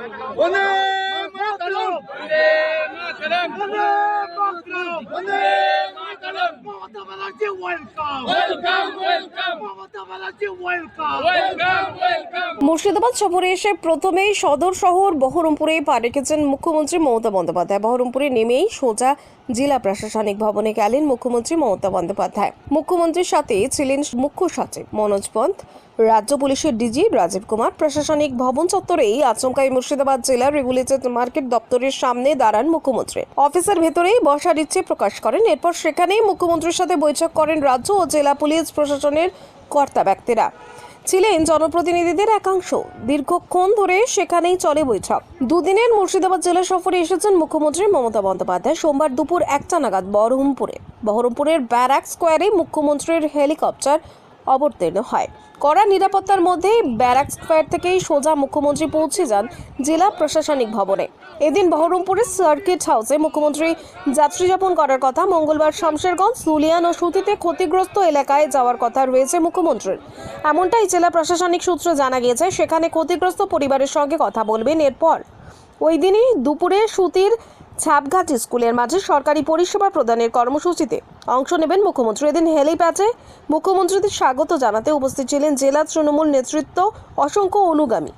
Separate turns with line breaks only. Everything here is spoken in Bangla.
Vande Mataram.
Vande Mataram.
Vande Mataram.
Vande Mataram.
Mamata Banerjee welcome
welcome welcome
Mamata Banerjee welcome
welcome welcome
Murshidabad সফরে এসে প্রথমেই সদর শহর বহরমপুরে পা রেখেছেন মুখ্যমন্ত্রী মমতা বন্দ্যোপাধ্যায়। বহরমপুরে নেমেই সোজা জেলা প্রশাসনিক ভবনে গেলেন মুখ্যমন্ত্রী মমতা বন্দ্যোপাধ্যায়। মুখ্যমন্ত্রীর সাথে ছিলেন মুখ্য সচিব মনোজ পন্থ, রাজ্য পুলিশের ডিজি রাজীব কুমার। প্রশাসনিক ভবন চত্বরেই আচমকাই মুর্শিদাবাদ জেলার রেগুলেটেড মার্কেট দপ্তরের সামনে দাঁড়ান মুখ্যমন্ত্রী। অফিসের ভেতরেই বসার ইচ্ছে প্রকাশ করেন। এরপর সেখানেই মুখ্যমন্ত্রীর সাথে বৈঠক করেন রাজ্য ও জেলা পুলিশ প্রশাসনের কর্তা ব্যক্তিরা। ছিলেন জনপ্রতিনিধিদের একাংশ। দীর্ঘক্ষণ ধরে সেখানেই চলে বৈঠক। দুদিনের মুর্শিদাবাদ জেলা সফরে এসেছেন মুখ্যমন্ত্রী মমতা বন্দ্যোপাধ্যায়। সোমবার দুপুর একটা নাগাদ বহরমপুরে। বহরমপুরের ব্যারাক স্কোয়ারে মুখ্যমন্ত্রীর হেলিকপ্টার অবতীর্ণ হয়। কড়া নিরাপত্তার মধ্যে ব্যারাক স্কোয়ার থেকেই সোজা মুখ্যমন্ত্রী পৌঁছে যান জেলা প্রশাসনিক ভবনে। এদিন বহরমপুরের সার্কিট হাউসে মুখ্যমন্ত্রী যাত্রী যাপন করার কথা মঙ্গলবার শামশেরগঞ্জ, সুলিয়ান ও সুতিতে ক্ষতিগ্রস্ত এলাকায় যাওয়ার কথা রয়েছে মুখ্যমন্ত্রীর। এমনটাই জেলা প্রশাসনিক সূত্রে জানা গিয়েছে, সেখানে ক্ষতিগ্রস্ত পরিবারের সঙ্গে কথা বলবেন এরপর। ওই দিনই দুপুরে সুতির ছাপঘাট স্কুলের মাঝে সরকারি পরিষেবা প্রদানের কর্মসূচিতে অংশ নেবেন মুখ্যমন্ত্রী। এদিন হেলিপ্যাডে মুখ্যমন্ত্রীদের স্বাগত জানাতে উপস্থিত ছিলেন জেলা তৃণমূল নেতৃত্ব অসংখ্য অনুগামী।